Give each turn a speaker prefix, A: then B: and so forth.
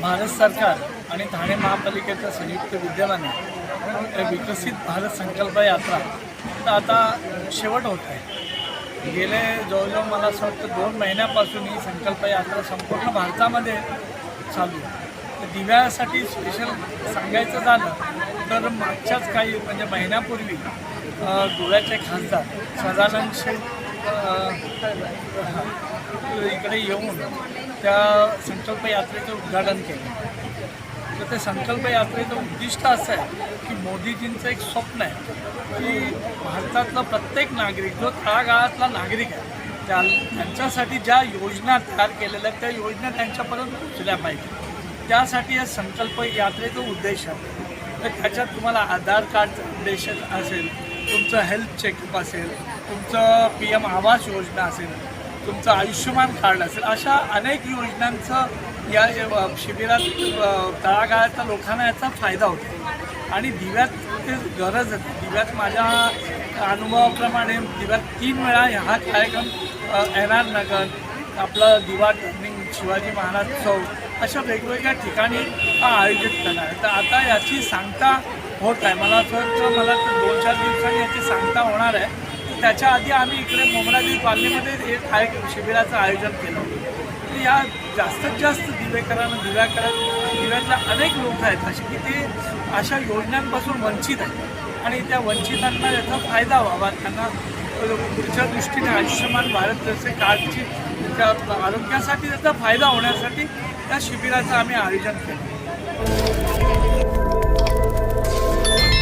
A: भारत सरकार आणि ठाणे महापालिकेच्या संयुक्त विद्यमाने विकसित भारत संकल्प यात्रा तर आता शेवट होत आहे. गेले जवळजवळ मला असं वाटतं दोन महिन्यापासून ही संकल्प यात्रा संपूर्ण भारतामध्ये चालू आहे. दिव्यासाठी स्पेशल सांगायचं झालं तर मागच्याच काही म्हणजे महिन्यापूर्वी गोव्याचे खासदार सदानंद शेठ इकडे येऊन त्या संकल्प यात्रेचं उद्घाटन केलं. तर ते संकल्प यात्रेचं उद्दिष्ट असं आहे की मोदीजींचं एक स्वप्न आहे की भारतातला प्रत्येक नागरिक जो तळागाळातला नागरिक आहे त्या त्यांच्यासाठी ज्या योजना तयार केलेल्या आहेत त्या योजना त्यांच्यापर्यंत पोचल्या पाहिजे त्यासाठी या संकल्प यात्रेचा उद्देश आहे. तर त्याच्यात तुम्हाला आधार कार्ड उद्देश असेल तुमचं हेल्थ चेकअप असेल तुमचं पी एम आवास योजना असेल तुमचं आयुष्यमान कार्ड असेल अशा अनेक योजनांचं या शिबिरात अ, तळागाळातल्या लोकांना याचा फायदा होतो. आणि दिव्यात ते गरज आहे. दिव्यात माझ्या अनुभवाप्रमाणे दिव्यात तीन वेळा हा कार्यक्रम एन आर नगर आपलं दिवा टर्निंग शिवाजी महाराज चौक अशा वेगवेगळ्या ठिकाणी हा आयोजित करणार आहे. तर आता याची सांगता होत आहे. मला असं वाटतं मला दोन चार दिवसांनी याची सांगता होणार आहे. तर त्याच्या आधी आम्ही इकडे मोमरादेवी कॉलनीमध्ये हे कार्यक्रम शिबिराचं आयोजन केलं. होतं तर या जास्तीत जास्त दिवेकरांना दिव्याकरण दिव्यातल्या अनेक लोक आहेत असे की ते अशा योजनांपासून वंचित आहेत. आणि त्या वंचितांना याचा फायदा व्हावा. त्यांना पुढच्या दृष्टीने आयुष्यमान भारत जसे कार्डची त्या आरोग्यासाठी त्याचा फायदा होण्यासाठी या शिबिराचं आम्ही आयोजन केलं.